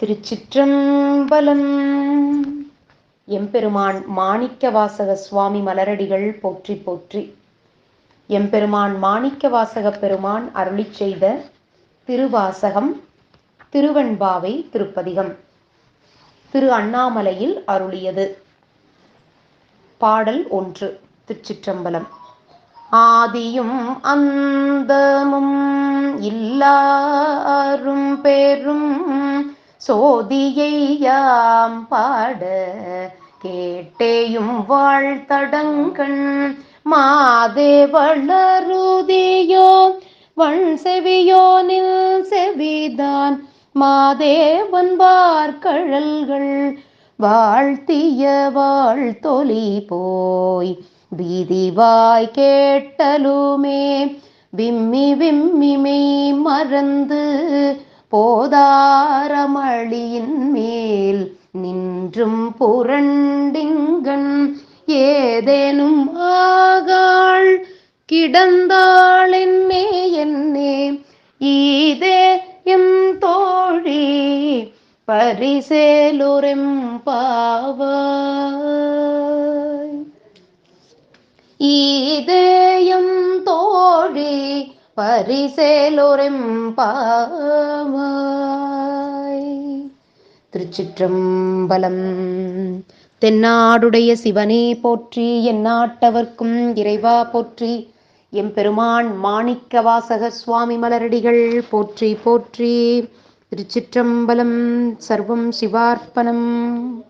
திருச்சிற்றம்பலம். எம்பெருமான் மாணிக்க வாசக சுவாமி மலரடிகள் போற்றி போற்றி. எம்பெருமான் மாணிக்க வாசக பெருமான் அருளிச் செய்த திருவாசகம் திருவெண்பாவை திருப்பதிகம். திரு அண்ணாமலையில் அருளியது. பாடல் ஒன்று திருச்சிற்றம்பலம். ஆதியும் அந்தமும் இல்லாரும் பெரும் சோதியையாம் பாட கேட்டேயும் வாழ்த்தடங்கண். மாதே வளருதியோ வண் செவியோனில் செவிதான். மாதேவன் வார்கழல்கள் வாழ்த்திய வாழ்த்தொலி போய். வீதிவாய் கேட்டலுமே விம்மி விம்மி மெய் மறந்து போதாரமளியின் மேல் நின்றும் புரண்டிங்கண் ஏதேனும் ஆகாள் கிடந்தாள் என்னே என்னே? ஈதே எம் தோழி பரிசேலுரெம் பாவாய். ஈதே பரிசேலோரெம்பாவாய். திருச்சிற்றம்பலம். தென்னாடுடைய சிவனே போற்றி எந்நாட்டவர்க்கும் இறைவா போற்றி. எம்பெருமான் மாணிக்க வாசக சுவாமி மலரடிகள் போற்றி போற்றி. திருச்சிற்றம்பலம். சர்வம் சிவார்ப்பணம்.